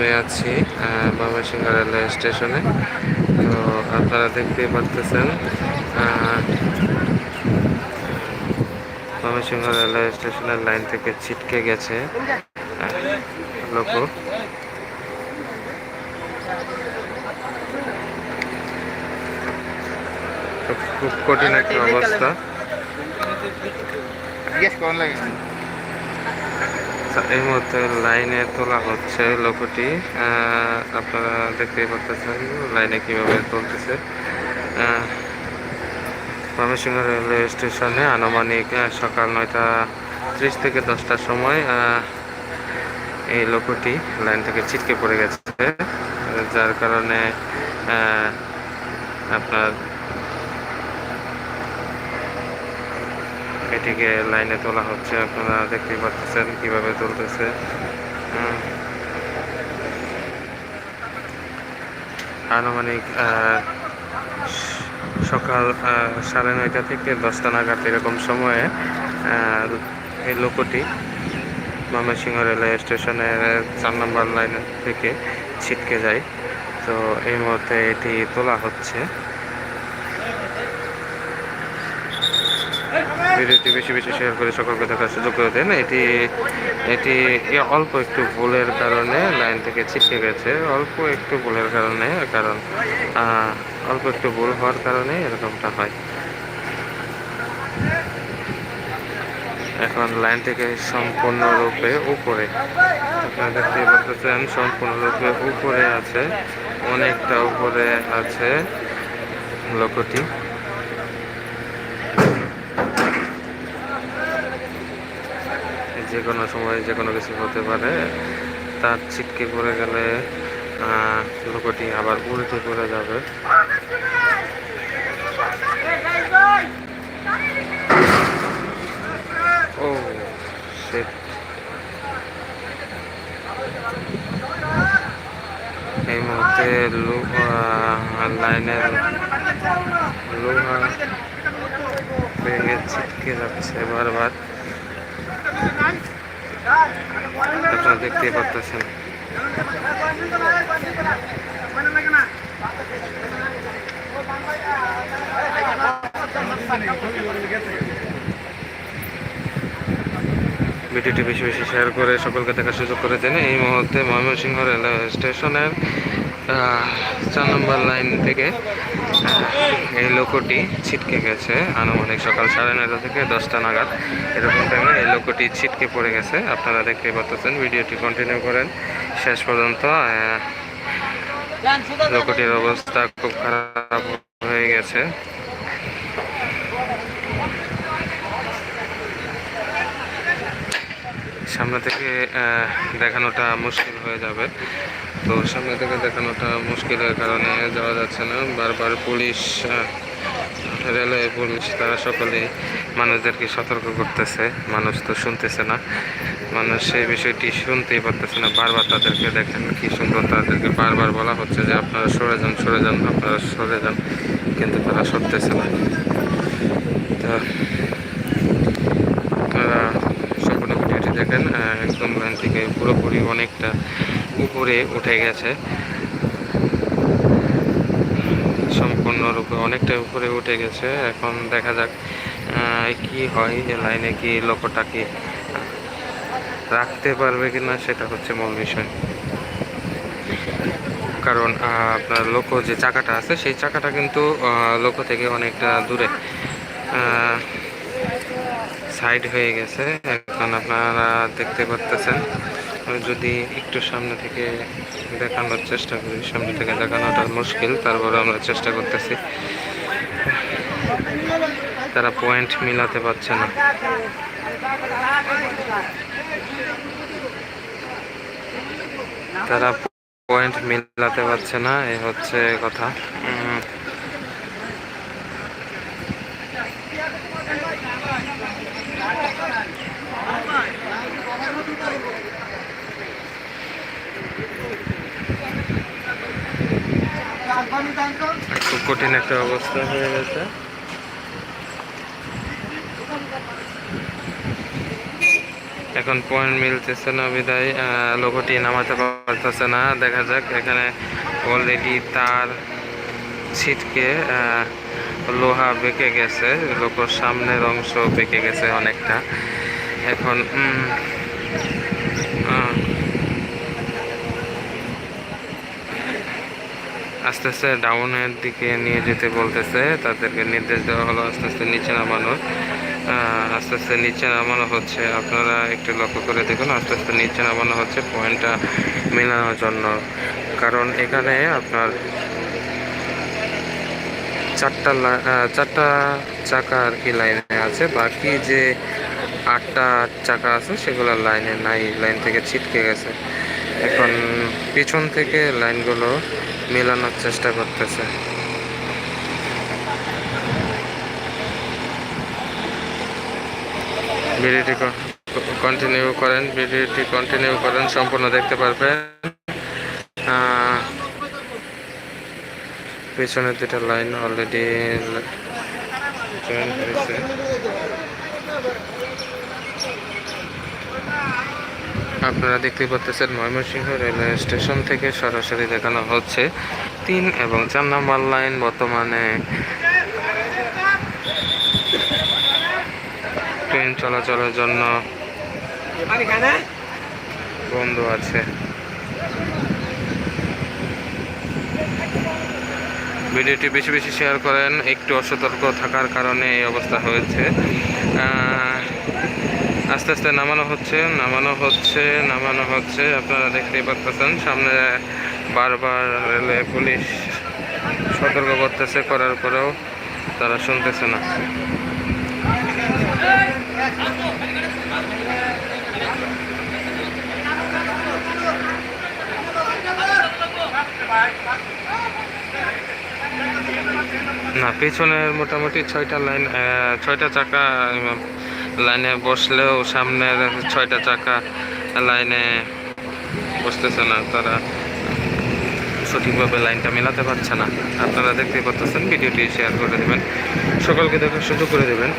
আমি আছি ময়মনসিংহ রেলওয়ে স্টেশনে। তো আপনারা দেখতেই পারতেছেন ময়মনসিংহ রেলওয়ে স্টেশনের লাইন থেকে ছিটকে গেছে লোক। খুব কঠিন একটা অবস্থা। জিজ্ঞেস লাগে এই মুহূর্তে লাইনে তোলা হচ্ছে লোকটি। আপনারা দেখতেই পাচ্ছেন লাইনে কীভাবে তুলতেছে ময়মনসিংহ রেলওয়ে স্টেশনে আনুমানিক সকাল নয়টা ত্রিশ থেকে দশটার সময় এই লোকটি লাইন থেকে ছিটকে পড়ে গেছে। যার কারণে আপনার এটিকে লাইনে তোলা হচ্ছে। আপনারা দেখতেই পাচ্ছেন কীভাবে তুলতেছে আনুমানিক সকাল সাড়ে নয়টা থেকে দশটা নাগাদ এরকম সময়ে এই লোকটি ময়মনসিংহ রেলওয়ে স্টেশনের চার নম্বর লাইন থেকে ছিটকে যায়। তো এই মুহূর্তে এটি তোলা হচ্ছে। ভিডিওটি বেশি বেশি শেয়ার করে সকলকে দেখার সুযোগ করে দেন। এটি এটি অল্প একটু ভুলের কারণে লাইন থেকে ছিটকে গেছে। অল্প একটু ভুলের কারণে, কারণ অল্প একটু ভুল হওয়ার কারণে এরকমটা হয়। এখন লাইন থেকে সম্পূর্ণরূপে উপরে। আপনারা দেখতে পাচ্ছেন সম্পূর্ণরূপে উপরে আছে, অনেকটা উপরে আছে লোকটি যে কোনো সময় যে কোনো কিছু হতে পারে, তার ছিটকে পড়ে গেলে লোকটি আবার উল্টে পড়ে যাবে ও. এই মুহূর্তে লাইনের লোহা ভেঙে ছিটকে যাচ্ছে বারবার আপনারা দেখতেই পাচ্ছেন ভিডিওটি বেশি বেশি শেয়ার করে সকলকে দেখার সুযোগ করে দেন। এই মুহূর্তে ময়মনসিংহ রেলওয়ে স্টেশনের চার নম্বর লাইন থেকে এই লোকটি ছিটকে গেছে। আনুমানিক সকাল সাড়ে নয়টা থেকে দশটা নাগাদ এরকম টাইমে এই লোকটি ছিটকে পড়ে গেছে। আপনারা দেখতেই পাচ্ছেন ভিডিওটি কন্টিনিউ করেন। শেষ পর্যন্ত আহ, লোকটির অবস্থা খুব খারাপ হয়ে গেছে। সামনে থেকে দেখানোটা মুশকিল হয়ে যাবে। তো সামনে থেকে দেখানোটা মুশকিলের কারণে যাওয়া যাচ্ছে না। বারবার পুলিশ রেলওয়ে পুলিশ, তারা সকলেই মানুষদেরকে সতর্ক করতেছে। মানুষ তো শুনতেছে না। মানুষ সেই বিষয়টি শুনতেই পারতেছে না। বারবার তাদেরকে দেখেন কি সুন্দর তাদেরকে বারবার বলা হচ্ছে যে আপনারা সরে যান সরে যান, আপনারা সরে যান। কিন্তু তারা সরতেছে না। তো আপনারা সম্পূর্ণ ভিডিওটি দেখেন একদম লাইন থেকে পুরোপুরি অনেকটা উপরে উঠে গেছে। সম্পূর্ণরূপে অনেকটা উপরে উঠে গেছে। এখন দেখা যাক কি হয় যে লাইনে কি লোকটা কি রাখতে পারবে কিনা সেটা হচ্ছে মূল বিষয়। কারণ আপনার লোকো যে চাকাটা আছে, সেই চাকাটা কিন্তু লোকো থেকে অনেকটা দূরে। সাইড হয়ে গেছে। এখন আপনারা দেখতে পাচ্তেছেন আমি যদি একটু সামনে থেকে দেখানোর চেষ্টা করি, সামনে থেকে দেখানোটা মুশকিল, তারপরে আমরা চেষ্টা করতেছি। তারা পয়েন্ট মিলাতে পারছে না। তারা পয়েন্ট মিলাতে পারছে না, এ হচ্ছে কথা। খুব কঠিন একটা অবস্থা হয়ে গেছে। এখন পয়েন্ট মিলতেছে না বিদায়। লোগোটি নামাতে পারতেছে না। দেখা যাক, এখানে অলরেডি তার ছিটকে লোহা বেঁকে গেছে, লোকোর সামনের অংশ বেঁকে গেছে অনেকটা। এখন আস্তে আস্তে ডাউনের দিকে নিয়ে যেতে বলতেছে, তাদেরকে নির্দেশ দেওয়া হলো আস্তে আস্তে নিচে নামানোর। আস্তে আস্তে নিচে নামানো হচ্ছে, আপনারা একটু লক্ষ্য করে দেখুন, আস্তে আস্তে নিচে নামানো হচ্ছে পয়েন্টটা মেলানোর জন্য। কারণ এখানে আপনার চারটা চারটা চাকা আর কি লাইনে আছে। বাকি যে আটটা চাকা আছে, সেগুলো লাইনে নাই লাইন থেকে ছিটকে গেছে। এখন পিছন থেকে লাইনগুলো মেলানোর চেষ্টা করতেছে। ভিডিওটি কন্টিনিউ করেন ভিডিওটি কন্টিনিউ করেন, সম্পূর্ণ দেখতে পারবেন। পেছনের দুটা লাইন অলরেডি জয়েন আপনারা দেখতে পাচ্ছেন ময়মনসিংহ রেলওয়ে স্টেশন থেকে সরাসরি দেখানো হচ্ছে তিন এবং চার নম্বর লাইন বর্তমানে। ট্রেন চলাচলের জন্য বন্ধ আছে। ভিডিওটি বেশি বেশি শেয়ার করেন, একটু অসতর্ক থাকার কারণে এই অবস্থা হয়েছে। আস্তে আস্তে নামানো হচ্ছে নামানো হচ্ছে নামানো হচ্ছে, আপনারা দেখতেই পাচ্ছেন সামনে বারবার রেলে পুলিশ সতর্ক করতেছে, করার পরেও তারা শুনতেছে না। না পেছনের মোটামুটি ছয়টা লাইন ছয়টা চাকা, লাইনে বসলেও সামনের ছয়টা চাকা লাইনে বসতেছে না, তারা সঠিকভাবে লাইনটা মেলাতে পারছে না। আপনারা দেখতে পাচ্ছেন, ভিডিওটি শেয়ার করে দেবেন, সকলকে দেখার সুযোগ করে দেবেন।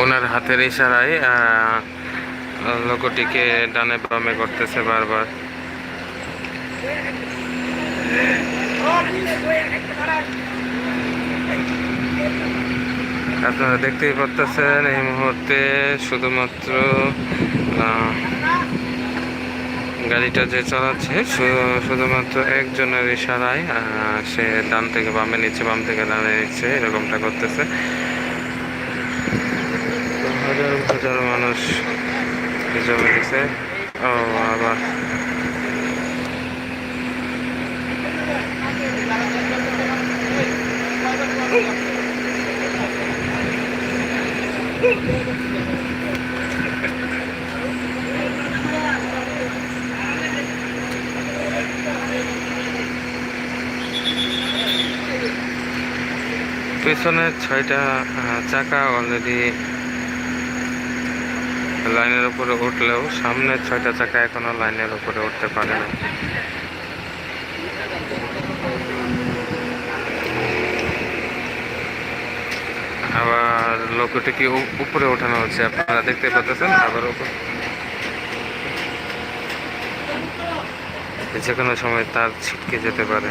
ওনার হাতের ইশারায় লোকটিকে ডানে বামে করতেছে বারবার। আপনারা দেখতেই পাচ্ছেন এই মুহূর্তে শুধুমাত্র গাড়িটা যে চালাচ্ছে শুধুমাত্র একজনের ইশারায় সে ডান থেকে বামে নিচ্ছে, বাম থেকে ডানে নিচ্ছে, এরকমটা করতেছে। হাজার মানুষ জমে গেছে। ও আবার পেছনের ছয়টা চাকা অলরেডি লাইনের উপরে উঠলেও সামনের ছয়টা চাকা এখনও লাইনের উপরে উঠতে পারে না। আবার লোকটিকে উপরে ওঠানো হচ্ছে? আপনারা দেখতে পাচ্ছেন আবার উপর। যে কোনো সময় তার ছিটকে যেতে পারে।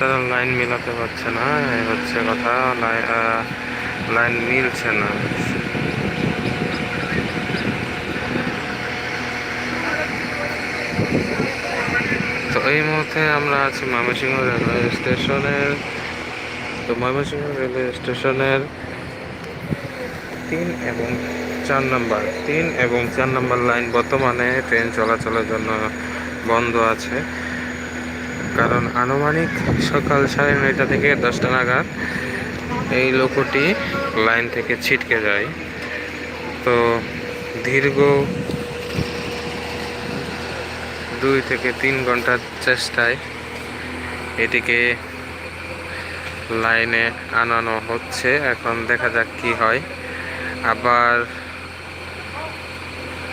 তারা লাইন মিলাতে পারছে না এই হচ্ছে কথা, লাই- লাইন মিলছে না। তো এই মুহূর্তে আমরা আছি ময়মনসিংহ রেলওয়ে স্টেশনের। তো ময়মনসিংহ রেলওয়ে স্টেশনের তিন এবং চার নাম্বার, তিন এবং চার নাম্বার লাইন বর্তমানে ট্রেন চলাচলের জন্য বন্ধ আছে। কারণ আনুমানিক সকাল সাড়ে নয়টা থেকে দশটা নাগাদ এই লোকটি লাইন থেকে ছিটকে যায়। তো দীর্ঘ দুই থেকে তিন ঘণ্টার চেষ্টায় এটিকে লাইনে আনানো হচ্ছে। এখন দেখা যাক কি হয়। আবার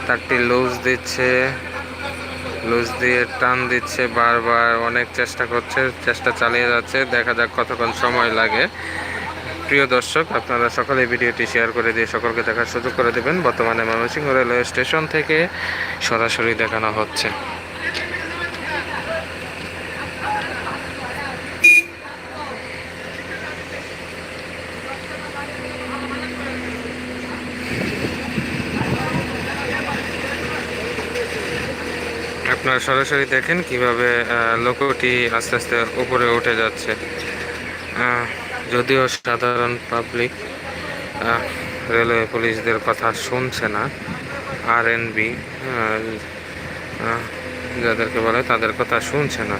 তারটি লুজ দিচ্ছে। লুজ দিয়ে টান দিচ্ছে বারবার, অনেক চেষ্টা করছে, চেষ্টা চালিয়ে যাচ্ছে। দেখা যাক কতক্ষণ সময় লাগে। প্রিয় দর্শক, আপনারা সকলে ভিডিওটি শেয়ার করে দিয়ে সকলকে দেখার সুযোগ করে দেবেন। বর্তমানে ময়মনসিংহ রেলওয়ে স্টেশন থেকে সরাসরি দেখানো হচ্ছে। আপনারা সরাসরি দেখেন কীভাবে লোকটি আস্তে আস্তে উপরে উঠে যাচ্ছে। যদিও সাধারণ পাবলিক রেলওয়ে পুলিশদের কথা শুনছে না। আর এন বি যাদেরকে বলে তাদের কথা শুনছে না।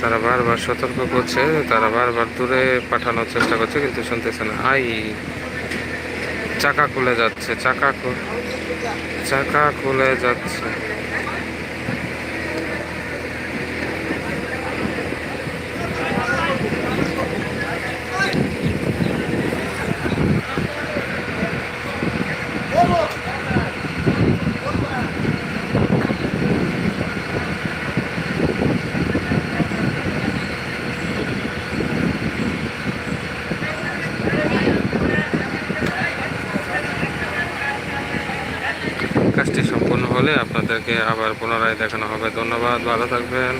তারা বারবার সতর্ক করছে, তারা বারবার দূরে পাঠানোর চেষ্টা করছে, কিন্তু শুনতেছে না। আই, চাকা খুলে যাচ্ছে, চাকা চাকা খুলে যাচ্ছে কাজটি সম্পূর্ণ আপনাদেরকে আবার পুনরায় দেখানো হবে। ধন্যবাদ ভালো থাকবেন।